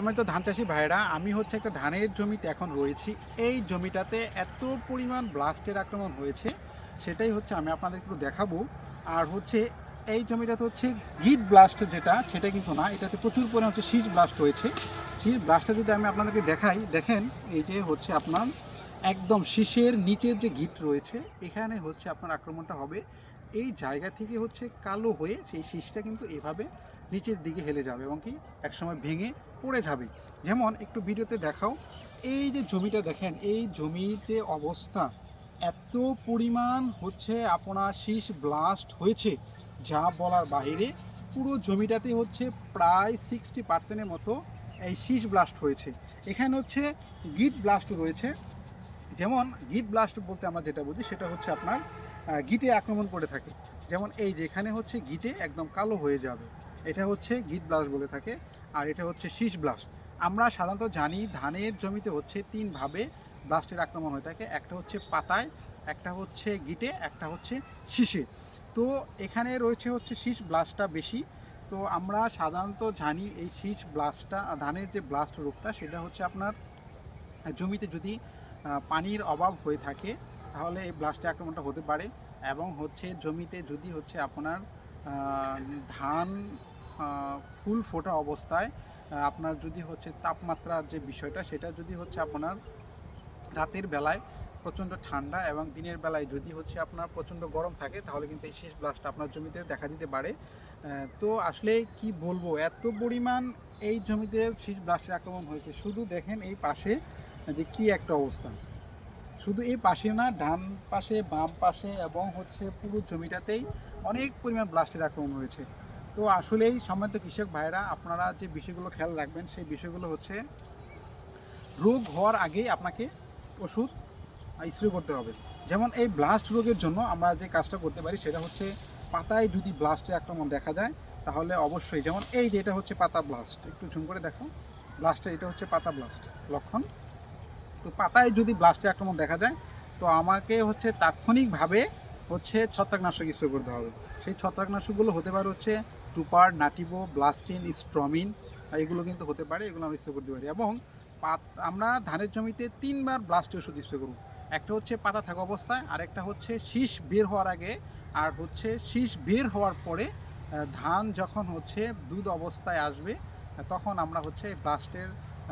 আমি তো ধান চাষি ভাইরা আমি হচ্ছে একটা ধানের জমিতে এখন রয়েছি। এই জমিটাতে এত পরিমাণ ব্লাস্টের আক্রমণ হয়েছে, সেটাই হচ্ছে আমি আপনাদের একটু দেখাবো। আর হচ্ছে এই জমিটাতে হচ্ছে গিট ব্লাস্ট যেটা, সেটা কিন্তু না, এটাতে প্রচুর পরিমাণ হচ্ছে শীষ ব্লাস্ট হয়েছে। শীষ ব্লাস্টটা যদি আমি আপনাদেরকে দেখাই, দেখেন এই যে হচ্ছে আপনার একদম শীষের নিচের যে গিট রয়েছে, এখানে হচ্ছে আপনার আক্রমণটা হবে। এই জায়গা থেকে হচ্ছে কালো হয়ে সেই শীষটা কিন্তু এভাবে নিচের দিকে হেলে যাবে এবং কি একসময় ভেঙে পড়ে যাবে। যেমন একটু ভিডিওতে দেখাও, এই যে জমিটা দেখেন, এই জমির যে অবস্থা এত পরিমাণ হচ্ছে আপনার শীষ ব্লাস্ট হয়েছে। যা বলার বাইরে পুরো জমিটাতে হচ্ছে প্রায় সিক্সটি পার্সেন্টের মতো এই শীষ ব্লাস্ট হয়েছে। এখানে হচ্ছে গিট ব্লাস্ট রয়েছে। যেমন গিট ব্লাস্ট বলতে আমরা যেটা বুঝি সেটা হচ্ছে আপনার গিটে আক্রমণ করে থাকে। যেমন এই যেখানে হচ্ছে গিটে একদম কালো হয়ে যাবে। এটা হচ্ছে গিট ব্লাস্ট বলে থাকে, আর এটা হচ্ছে শীষ ব্লাস্ট। আমরা সাধারণত জানি ধানের জমিতে হচ্ছে তিনভাবে ব্লাস্টের আক্রমণ হয়ে থাকে, একটা হচ্ছে পাতায়, একটা হচ্ছে গিটে, একটা হচ্ছে শীষে। তো এখানে রয়েছে হচ্ছে শীষ ব্লাস্টটা বেশি। তো আমরা সাধারণত জানি এই শীষ ব্লাস্টটা, ধানের যে ব্লাস্ট রোগটা, সেটা হচ্ছে আপনার জমিতে যদি পানির অভাব হয়ে থাকে, তাহলে এই ব্লাস্টের আক্রমণটা হতে পারে। এবং হচ্ছে জমিতে যদি হচ্ছে আপনার ধান ফুল ফোটা অবস্থায় আপনার যদি হচ্ছে তাপমাত্রার যে বিষয়টা, সেটা যদি হচ্ছে আপনার রাতের বেলায় প্রচণ্ড ঠান্ডা এবং দিনের বেলায় যদি হচ্ছে আপনার প্রচণ্ড গরম থাকে, তাহলে কিন্তু এই শীষ ব্লাস্ট আপনার জমিতে দেখা দিতে পারে। তো আসলে কি বলব, এত পরিমাণ এই জমিতে শীষ ব্লাস্টের আক্রমণ হয়েছে। শুধু দেখেন এই পাশে যে কি একটা অবস্থা। শুধু এই পাশে না, ডান পাশে, বাম পাশে এবং হচ্ছে পুরো জমিটাতেই অনেক পরিমাণ ব্লাস্টের আক্রমণ হয়েছে। তো আসলেই সম্মানিত কৃষক ভাইরা আপনারা যে বিষয়গুলো খেয়াল রাখবেন, সেই বিষয়গুলো হচ্ছে রোগ হওয়ার আগেই আপনাকে ওষুধ স্প্রে করতে হবে। যেমন এই ব্লাস্ট রোগের জন্য আমরা যে কাজটা করতে পারি, সেটা হচ্ছে পাতায় যদি ব্লাস্টের আক্রমণ দেখা যায়, তাহলে অবশ্যই যেমন এই যে এটা হচ্ছে পাতা ব্লাস্ট একটু ঝুম করে দেখো। ব্লাস্টে এটা হচ্ছে পাতা ব্লাস্ট লক্ষণ। তো পাতায় যদি ব্লাস্টের আক্রমণ দেখা যায়, তো আমাকে হচ্ছে তাৎক্ষণিকভাবে হচ্ছে ছত্রাকনাশক স্প্রে করতে হবে। সেই ছত্রাকনাশকগুলো হতে পারে হচ্ছে টুপার নাটিভো ব্লাস্টিন, স্ট্রমিন, এগুলো কিন্তু হতে পারে, এগুলো আমরা স্প্রে করতে পারি। এবং আমরা ধানের জমিতে তিনবার ব্লাস্টের ওষুধ স্প্রে করব। একটা হচ্ছে পাতা থাকা অবস্থায় আর একটা হচ্ছে শীষ বের হওয়ার আগে, আর হচ্ছে শীষ বের হওয়ার পরে ধান যখন হচ্ছে দুধ অবস্থায় আসবে, তখন আমরা হচ্ছে এই ব্লাস্টের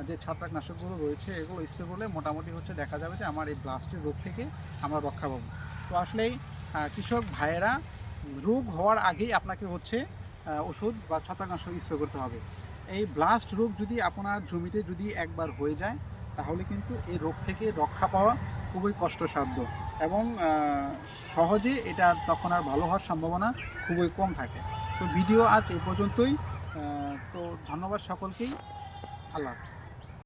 যে ছত্রাকনাশকগুলো রয়েছে, এগুলো স্প্রে করলে মোটামুটি হচ্ছে দেখা যাবে যে আমার এই ব্লাস্টের রোগ থেকে আমরা রক্ষা পাবো। তো আসলেই কৃষক ভাইয়েরা, রোগ হওয়ার আগেই আপনাকে হচ্ছে ওষুধ বা ছত্রাকনাশক স্প্রে করতে হবে। এই ব্লাস্ট রোগ যদি আপনার জমিতে যদি একবার হয়ে যায়, তাহলে কিন্তু এই রোগ থেকে রক্ষা পাওয়া খুবই কষ্টসাধ্য এবং সহজে এটা তখন আর ভালো হওয়ার সম্ভাবনা খুবই কম থাকে। তো ভিডিও আজ এ পর্যন্তই। তো ধন্যবাদ সকলকেই। আল্লাহ হাফিজ।